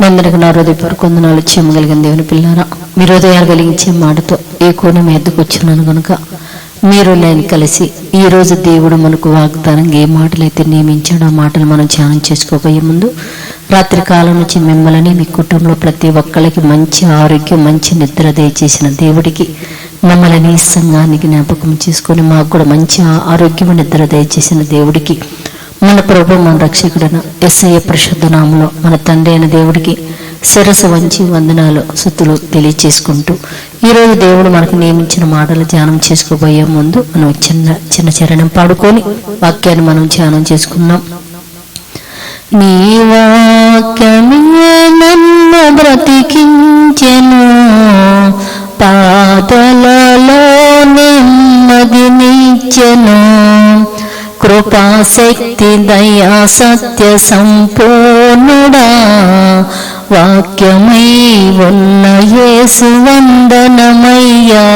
మందరికి నా హృదయపూర్వక వందనాలు. చెమ్మగలిగిన దేవుని పిల్లారా మీ హృదయాలు కలిగించే మాటతో ఏ కోణం మీ ఎద్దుకు వచ్చినాను కనుక మీరు నేను కలిసి ఈ రోజు దేవుడు మనకు వాగ్దానంగా ఏ మాటలైతే నియమించాడో ఆ మాటలు మనం ధ్యానం చేసుకోబోయే ముందు రాత్రి కాలం నుంచి మిమ్మల్ని మీ కుటుంబంలో ప్రతి ఒక్కరికి మంచి ఆరోగ్యం మంచి నిద్ర దయచేసిన దేవుడికి మమ్మల్ని సంఘానికి జ్ఞాపకం చేసుకొని మాకు కూడా మంచి ఆరోగ్యం నిద్ర దయచేసిన దేవుడికి మన ప్రభు మన రక్షకుడన ఎస్ఐ పరిశుద్ధ నామంలో మన తండ్రి అయిన దేవుడికి శిరసు వంచి వందనాలు సుతులు తెలియచేసుకుంటూ ఈరోజు దేవుడు మనకు నియమించిన మాటలు ధ్యానం చేసుకోబోయే ముందు మనం చిన్న చిన్న చరణం పాడుకొని వాక్యాన్ని మనం ధ్యానం చేసుకున్నాం నీ వాక్యమే నన్ను బ్రతికించెను పాదలలో నెమ్మదినిచ్చెను కృపాశక్తి దయా సత్య సంపూర్ణుడా వాక్యమై ఉన్న యేసు వందనమయ్యా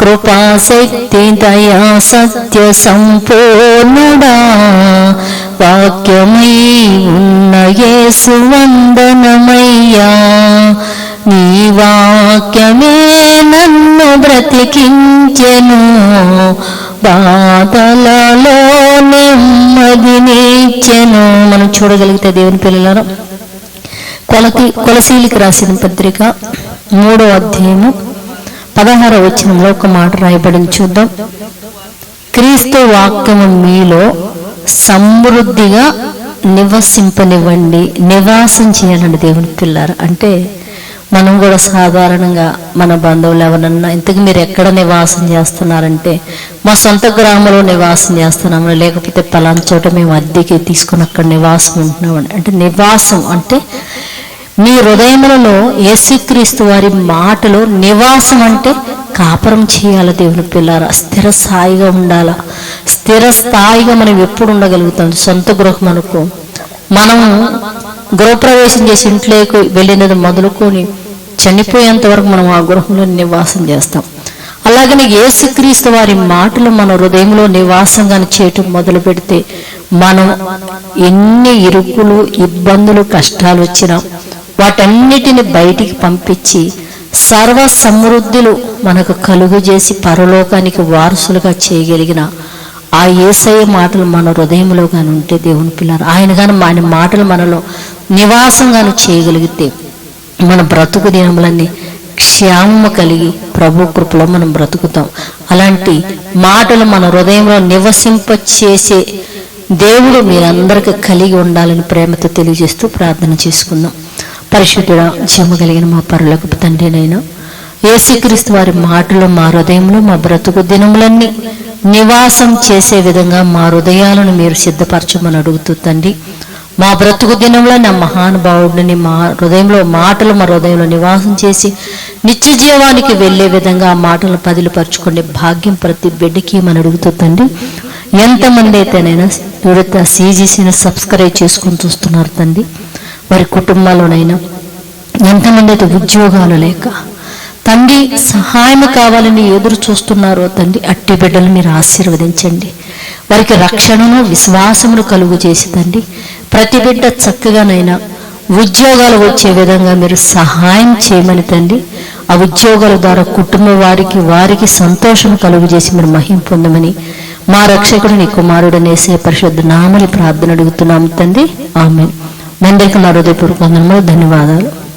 కృపాశక్తి దయా సత్య సంపూర్ణుడా వాక్యమై ఉన్న యేసు వందనమయ్యా నీ వాక్యమే నన్ను బ్రతికించెను బాధలా నెమ్మదినిచ్చెను మనం చూడగలిగితే దేవుని పిల్లలను కొలతి కొలసీలికి రాసిన పత్రిక మూడో అధ్యాయము పదహార వచనంలో ఒక మాట రాయబడింది. చూద్దాం. క్రీస్తు వాక్యము మీలో సమృద్ధిగా నివసింపనివ్వండి నివాసం చేయాలండి దేవుని పిల్లారు అంటే మనం కూడా సాధారణంగా మన బంధువులు ఎవరన్నా ఇంతకు మీరు ఎక్కడ నివాసం చేస్తున్నారంటే మా సొంత గ్రామంలో నివాసం చేస్తున్నాము. లేకపోతే పలానా చోట మేము అద్దెకి తీసుకుని అక్కడ నివాసం ఉంటున్నామని అంటే నివాసం అంటే మీ హృదయములలో యేసుక్రీస్తు వారి మాటలో నివాసం అంటే కాపురం చేయాలి దేవుని పిల్లారా? స్థిర స్థాయిగా ఉండాలా? స్థిర స్థాయిగా మనం ఎప్పుడు ఉండగలుగుతాం? సొంత గృహం అనుకో. మనం గృహప్రవేశం చేసి ఇంట్లోకి వెళ్ళినది మొదలుకొని చనిపోయేంత వరకు మనం ఆ గృహంలో నివాసం చేస్తాం. అలాగనే యేసుక్రీస్తు వారి మాటలు మన హృదయంలో నివాసంగా చేయటం మొదలు పెడితే మనం ఎన్ని ఇరుకులు ఇబ్బందులు కష్టాలు వచ్చినా వాటన్నిటిని బయటికి పంపించి సర్వ సమృద్ధులు మనకు కలుగు చేసి పరలోకానికి వారసులుగా చేయగలిగిన ఆ ఏసయ్య మాటలు మన హృదయంలో కానీ ఉంటే దేవుని పిల్లలు ఆయన కానీ ఆయన మాటలు మనలో నివాసం కానీ చేయగలిగితే మన బ్రతుకు దినములన్నీ క్షేమము కలిగి ప్రభు కృపలో మనం బ్రతుకుతాం. అలాంటి మాటలు మన హృదయంలో నివసింప చేసే దేవుడు మీరందరికీ కలిగి ఉండాలని ప్రేమతో తెలియజేస్తూ ప్రార్థన చేసుకుందాం. పరిశుద్ధుడ జీవ కలిగిన మా పరులకు తండ్రినైనా ఏసుక్రీస్తు వారి మాటలు మా హృదయంలో మా బ్రతుకు దినములన్నీ నివాసం చేసే విధంగా మా హృదయాలను మీరు సిద్ధపరచమని అడుగుతూ తండ్రి మా బ్రతుకు దినంలో నా మహానుభావుడిని మా హృదయంలో మాటలు మా హృదయంలో నివాసం చేసి నిత్య జీవానికి వెళ్ళే విధంగా ఆ మాటలు పదిలుపరుచుకునే భాగ్యం ప్రతి బిడ్డకి మనం అడుగుతూ తండ్రి. ఎంతమంది అయితేనైనా విడత సీజీసీని సబ్స్క్రైబ్ చేసుకొని చూస్తున్నారు తండ్రి. వారి కుటుంబాల్లోనైనా ఎంతమంది అయితే ఉద్యోగాలు లేక తండ్రి సహాయం కావాలని ఎదురు చూస్తున్నారో తండ్రి అట్టి బిడ్డలు మీరు ఆశీర్వదించండి. వారికి రక్షణను విశ్వాసమును కలుగు చేసి తండ్రి ప్రతి బిడ్డ చక్కగానైనా ఉద్యోగాలు వచ్చే విధంగా మీరు సహాయం చేయమని తండ్రి ఆ ఉద్యోగాల ద్వారా కుటుంబ వారికి వారికి సంతోషం కలుగు చేసి మీరు మహిం పొందమని మా రక్షకుడు నీ కుమారుడు నేసే పరిశుద్ధ నామని ప్రార్థన అడుగుతున్నాము తండ్రి. ఆమె నందరికీ నా హృదయపూర్వక ధన్యవాదాలు.